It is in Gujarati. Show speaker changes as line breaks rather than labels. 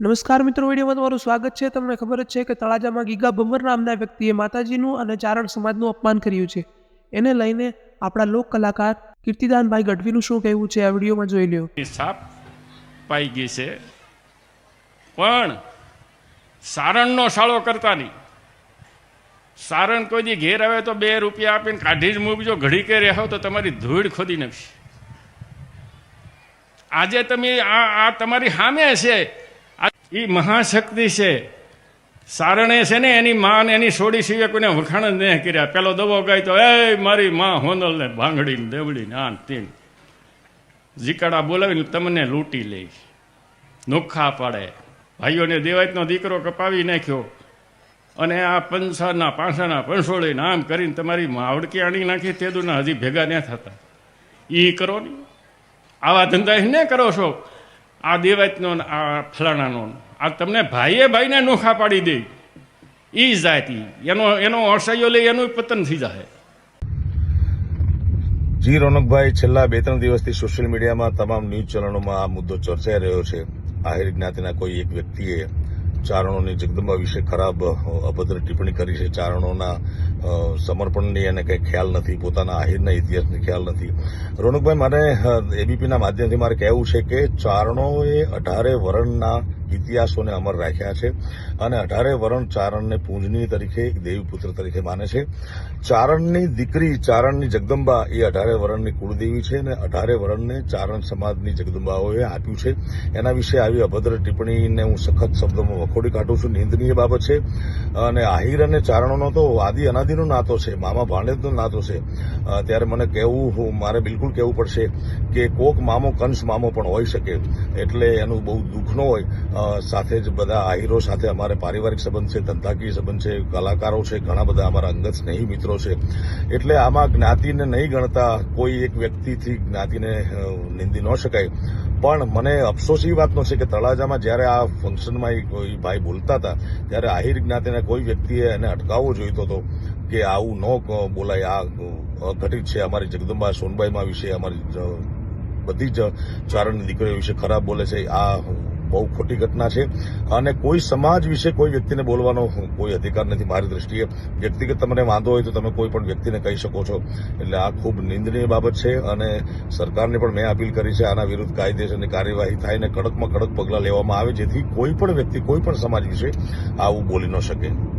નમસ્કાર મિત્રો, વિડીયોમાં તમારું સ્વાગત છે. તમને ખબર જ છે કે તળાજામાં ગીગા ભમર નામના વ્યક્તિએ માતાજીનું અને ચારણ સમાજનું અપમાન કર્યું છે. એને લઈને આપણા લોક કલાકાર કીર્તિદાનભાઈ ગઢવીનું શું કહેવું છે આ વિડીયોમાં જોઈ લ્યો.
સાપ પાઈ ગઈ છે. પણ સારણનો શાળો કરતા નહીં. સારણ કોઈ દી ઘેર આવે તો બે રૂપિયા આપીને કાઢી જ મૂકજો. ઘડી કે રહેવો તો તમારી ધૂળ ખોદી નાખશે. આજે તમે આ આ તમારી સામે છે. એ મહાશક્તિ છે. સારણે છે ને એની માં એની સોડી સિવાય કોઈને વખાણ જ નહીં કર્યા. પેલો દવો ગાય તો એ મારી માં હોનલ ને ભાંગડી ને દેવડી ને આ તીન. જીકાડા બોલાવીને તમને લૂંટી લઈ નોખા પાડે. ભાઈઓને દેવાયતનો દીકરો કપાવી નાખ્યો. અને આ પંસાના પાંસાના પંસોળે નામ કરીને તમારી માવડકી આણી નાખી તેદુના હજી ભેગા ન થતા. એ કરો ને. આવા ધંધા ને કરો છો? આ દેવાતનો આ ફલાણાનો આ તમને ભાઈએ ભાઈને નોખા પાડી દે. એ જાતિ એનો એનો અસહ્યો લઈ એનું પતન થઈ જાય
જી રોનકભાઈ, છેલ્લા બે ત્રણ દિવસથી સોશિયલ મીડિયામાં તમામ ન્યૂઝ ચેનલોમાં આ મુદ્દો ચર્ચાઈ રહ્યો છે. આહિર જ્ઞાતિના કોઈ એક વ્યક્તિએ ચારણોની જગદંબા વિશે ખરાબ અભદ્ર ટિપ્પણી કરી છે. ચારણોના સમર્પણની એને કંઈ ખ્યાલ નથી, પોતાના આહિરના ઇતિહાસની ખ્યાલ નથી. રોનકભાઈ, મારે એબીપીના માધ્યમથી મારે કહેવું છે કે ચારણોએ અઢારે વરણના ઇતિહાસોને અમર રાખ્યા છે અને અઢારે વરણ ચારણને પૂજનીય તરીકે દેવીપુત્ર તરીકે માને છે. ચારણની દીકરી ચારણની જગદંબા એ અઢારે વરણની કુળદેવી છે અને અઢારે વરણને ચારણ સમાજની જગદંબાઓએ આપ્યું છે. એના વિશે આવી અભદ્ર ટિપ્પણીને હું સખત શબ્દોમાં વખોડી કાઢું છું. નિંદનીય બાબત છે. અને આહિર અને ચારણોનો તો આદિ અનાદિનો નાતો છે. મામા ભાણેજનો નાતો છે. ત્યારે મને કહેવું, હું- મારે બિલકુલ કહેવું પડશે કે કોક મામો કંસ મામો પણ હોઈ શકે. એટલે એનું બહુ દુઃખ ન હોય. સાથે જ બધા આહીરો સાથે અમારે પારિવારિક સંબંધ છે, ધંધાકીય સંબંધ છે, કલાકારો છે, ઘણા બધા અમારા અંગત સ્નેહી મિત્રો છે. એટલે આમાં જ્ઞાતિને નહીં ગણતા કોઈ એક વ્યક્તિથી જ્ઞાતિને નિંદી ન શકાય. પણ મને અફસોસ એ વાતનો છે કે તળાજામાં જ્યારે આ ફંક્શનમાં કોઈ ભાઈ બોલતા હતા, ત્યારે આહિર જ્ઞાતિના કોઈ વ્યક્તિએ એને અટકાવવો જોઈતો હતો કે આવું ન બોલાય. આ ઘટિત છે અમારી જગદંબા સોનબાઈમાં વિશે, અમારી બધી જ ચારણની દીકરીઓ વિશે ખરાબ બોલે છે. આ બહુ ખોટી ઘટના છે. અને કોઈ સમાજ વિશે કોઈ વ્યક્તિને બોલવાનો કોઈ અધિકાર નથી. મારી દ્રષ્ટિએ વ્યક્તિગત તમને વાંધો હોય તો તમે કોઈ પણ વ્યક્તિને કહી શકો છો. એટલે આ ખૂબ નિંદનીય બાબત છે અને સરકારને પણ મેં અપીલ કરી છે આના વિરુદ્ધ કાયદેસરની કાર્યવાહી થાય અને કડકમાં કડક પગલાં લેવામાં આવે જેથી કોઈ પણ વ્યક્તિ, કોઈ પણ સમાજ વિશે આવું બોલી ન શકે.